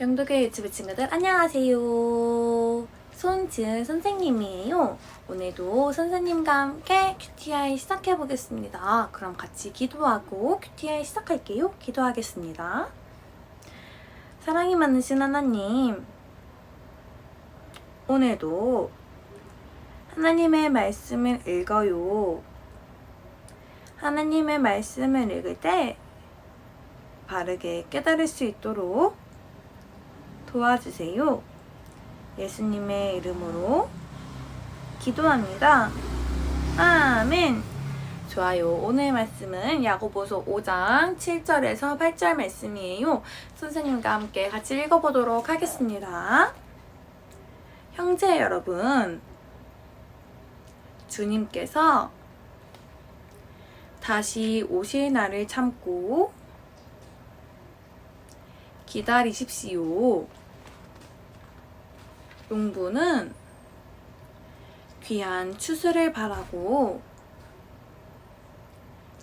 영덕의 유튜브 친구들 안녕하세요. 손지은 선생님이에요. 오늘도 선생님과 함께 QTI 시작해 보겠습니다. 그럼 같이 기도하고 QTI 시작할게요. 기도하겠습니다. 사랑이 많으신 하나님, 오늘도 하나님의 말씀을 읽어요. 하나님의 말씀을 읽을 때 바르게 깨달을 수 있도록 도와주세요. 예수님의 이름으로 기도합니다. 아멘. 좋아요. 오늘 말씀은 야고보서 5장 7절에서 8절 말씀이에요. 선생님과 함께 같이 읽어보도록 하겠습니다. 형제 여러분, 주님께서 다시 오실 날을 참고 기다리십시오. 농부는 귀한 추수를 바라고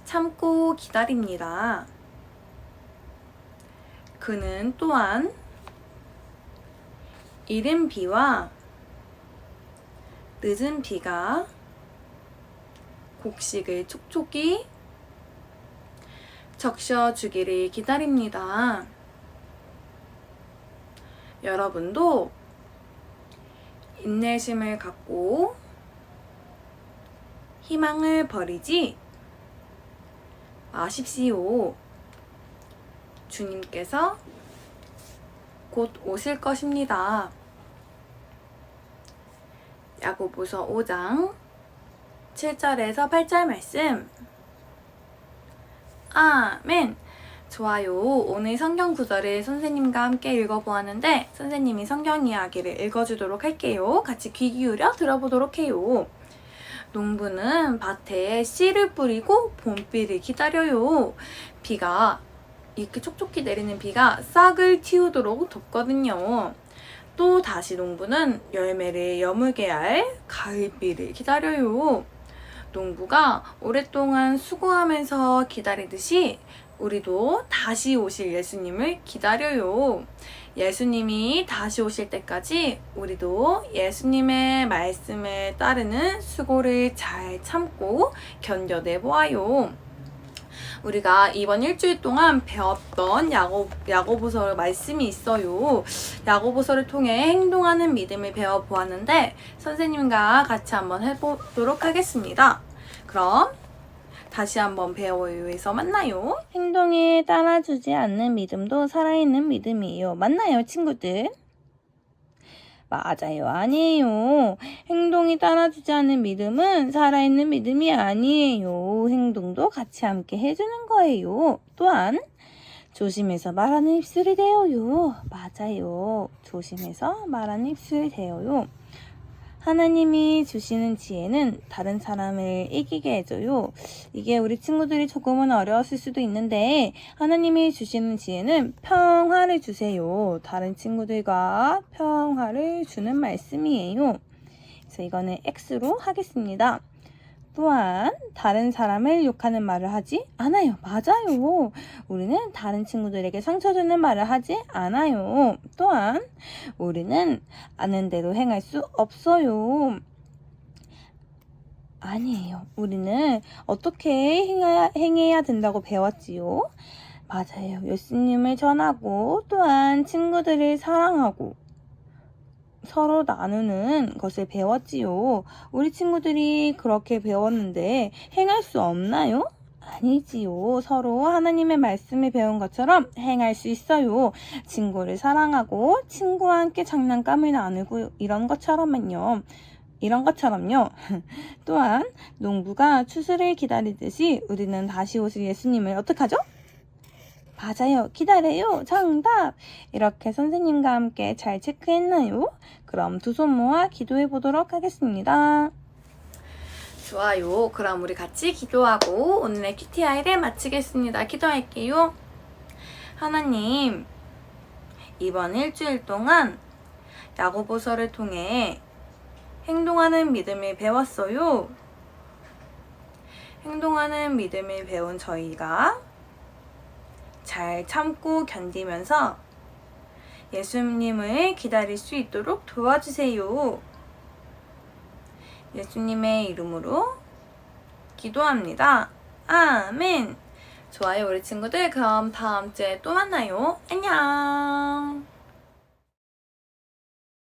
참고 기다립니다. 그는 또한 이른 비와 늦은 비가 곡식을 촉촉히 적셔주기를 기다립니다. 여러분도 인내심을 갖고 희망을 버리지 마십시오. 주님께서 곧 오실 것입니다. 야고보서 5장 7절에서 8절 말씀. 아멘. 좋아요. 오늘 성경 구절을 선생님과 함께 읽어보았는데 선생님이 성경 이야기를 읽어주도록 할게요. 같이 귀 기울여 들어보도록 해요. 농부는 밭에 씨를 뿌리고 봄비를 기다려요. 비가 이렇게 촉촉히 내리는 비가 싹을 틔우도록 돕거든요. 또 다시 농부는 열매를 여물게 할 가을비를 기다려요. 농부가 오랫동안 수고하면서 기다리듯이 우리도 다시 오실 예수님을 기다려요. 예수님이 다시 오실 때까지 우리도 예수님의 말씀에 따르는 수고를 잘 참고 견뎌내 보아요. 우리가 이번 일주일 동안 배웠던 야고, 야고보서 말씀이 있어요. 야고보서를 통해 행동하는 믿음을 배워보았는데 선생님과 같이 한번 해보도록 하겠습니다. 그럼 다시 한번 배워요에서 만나요. 행동에 따라주지 않는 믿음도 살아있는 믿음이에요. 맞나요, 친구들? 맞아요. 아니에요. 행동이 따라주지 않는 믿음은 살아있는 믿음이 아니에요. 행동도 같이 함께 해주는 거예요. 또한, 조심해서 말하는 입술이 되어요. 맞아요. 조심해서 말하는 입술이 되어요. 하나님이 주시는 지혜는 다른 사람을 이기게 해줘요. 이게 우리 친구들이 조금은 어려웠을 수도 있는데 하나님이 주시는 지혜는 평화를 주세요. 다른 친구들과 평화를 주는 말씀이에요. 그래서 이거는 X로 하겠습니다. 또한 다른 사람을 욕하는 말을 하지 않아요. 맞아요. 우리는 다른 친구들에게 상처 주는 말을 하지 않아요. 또한 우리는 아는 대로 행할 수 없어요. 아니에요. 우리는 어떻게 행해야, 행해야 된다고 배웠지요? 맞아요. 예수님을 전하고 또한 친구들을 사랑하고 서로 나누는 것을 배웠지요. 우리 친구들이 그렇게 배웠는데 행할 수 없나요? 아니지요. 서로 하나님의 말씀을 배운 것처럼 행할 수 있어요. 친구를 사랑하고 친구와 함께 장난감을 나누고 이런 것처럼은요. 이런 것처럼요. 또한 농부가 추수를 기다리듯이 우리는 다시 오실 예수님을 어떡하죠? 맞아요. 기다려요. 정답. 이렇게 선생님과 함께 잘 체크했나요? 그럼 두 손 모아 기도해 보도록 하겠습니다. 좋아요. 그럼 우리 같이 기도하고 오늘의 QTI를 마치겠습니다. 기도할게요. 하나님, 이번 일주일 동안 야고보서를 통해 행동하는 믿음을 배웠어요. 행동하는 믿음을 배운 저희가 잘 참고 견디면서 예수님을 기다릴 수 있도록 도와주세요. 예수님의 이름으로 기도합니다. 아멘. 좋아요, 우리 친구들. 그럼 다음 주에 또 만나요. 안녕.